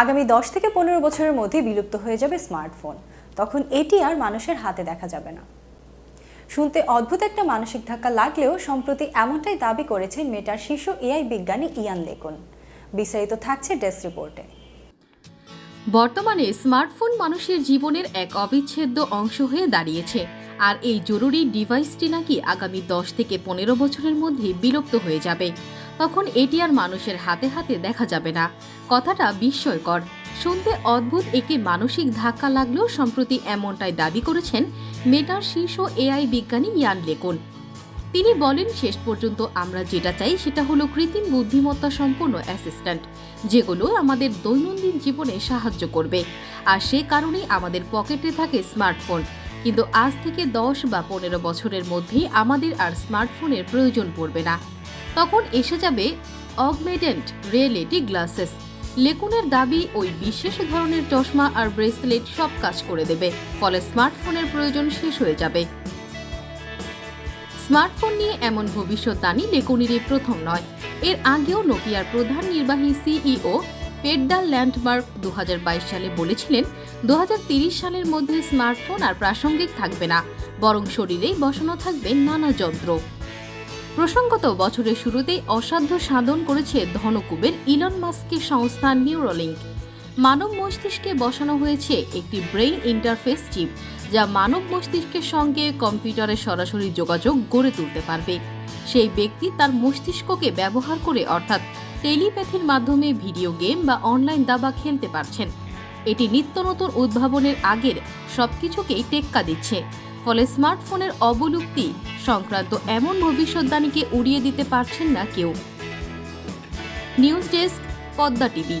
আগামী দশ থেকে পনেরো বছরের মধ্যে বিলুপ্ত হয়ে যাবে স্মার্টফোন। তখন এটি আর মানুষের হাতে দেখা যাবে না। শুনতে অদ্ভুত একটা মানসিক ধাক্কা লাগলেও সম্প্রতি এমনটাই দাবি করেছেন মেটার শীর্ষ এআই বিজ্ঞানী ইয়ান লেকুন। বিস্তারিত থাকছে ডেস্ক রিপোর্টে। বর্তমানে স্মার্টফোন মানুষের জীবনের এক অবিচ্ছেদ্য অংশ হয়ে দাঁড়িয়েছে। আর এই জরুরি ডিভাইসটি নাকি আগামী দশ থেকে পনেরো বছরের মধ্যে বিলুপ্ত হয়ে যাবে। তখন এটি আর মানুষের হাতে হাতে দেখা যাবে না। কথাটা বিস্ময়কর। শুনতে অদ্ভুত একটি মানসিক ধাক্কা লাগলেও সম্প্রতি এমনটাই দাবি করেছেন মেটার শীর্ষ এআই বিজ্ঞানী ইয়ান লেকুন। তিনি বলেন, শেষ পর্যন্ত আমরা যেটা চাই সেটা হলো কৃত্রিম বুদ্ধিমত্তা সম্পন্ন অ্যাসিস্ট্যান্ট, যেগুলো আমাদের দৈনন্দিন জীবনে সাহায্য করবে। আর সে কারণেই আমাদের পকেটে থাকে স্মার্টফোন। কিন্তু আজ থেকে দশ বা পনেরো বছরের মধ্যেই আমাদের আর স্মার্টফোনের প্রয়োজন পড়বে না। তখন এসে যাবে অগমেডেন্ট রিয়েলিটি গ্লাসেস। লেকুনের দাবি ওই বিশেষ ধরনের চশমা আর ব্রেসলেট সব কাজ করে দেবে, ফলে স্মার্টফোনের প্রয়োজন শেষ হয়ে যাবে। স্মার্টফোন নিয়ে এমন ভবিষ্যৎবাণী লেকুনিরই প্রথম নয়। এর আগেও নোকিয়ার প্রধান নির্বাহী সিইও পেডডাল ল্যান্ডমার্ক দু হাজার বাইশ সালে বলেছিলেন দু সালের মধ্যে স্মার্টফোন আর প্রাসঙ্গিক থাকবে না, বরং শরীরেই বসানো থাকবে নানা যন্ত্র। প্রসঙ্গত, বছরের শুরুতেই অসাধ্য সাধন করেছে ধনকুবের ইলন মাস্কের সংস্থা নিউরোলিঙ্ক। মানব মস্তিষ্কে বসানো হয়েছে একটি ব্রেইন ইন্টারফেস চিপ, যা মানব মস্তিষ্কের সঙ্গে কম্পিউটারের সরাসরি যোগাযোগ গড়ে তুলতে পারবে। সেই ব্যক্তি তার মস্তিষ্ককে ব্যবহার করে, অর্থাৎ টেলিপ্যাথির মাধ্যমে ভিডিও গেম বা অনলাইন দাবা খেলতে পারছেন। এটি নিত্য নতুন উদ্ভাবনের আগের সবকিছুকেই টেক্কা দিচ্ছে। ফলে স্মার্টফোনের অবলুপ্তি সংক্রান্ত এমন ভবিষ্যৎবাণীকে উড়িয়ে দিতে পারছেন না কেউ। News desk, Padma TV.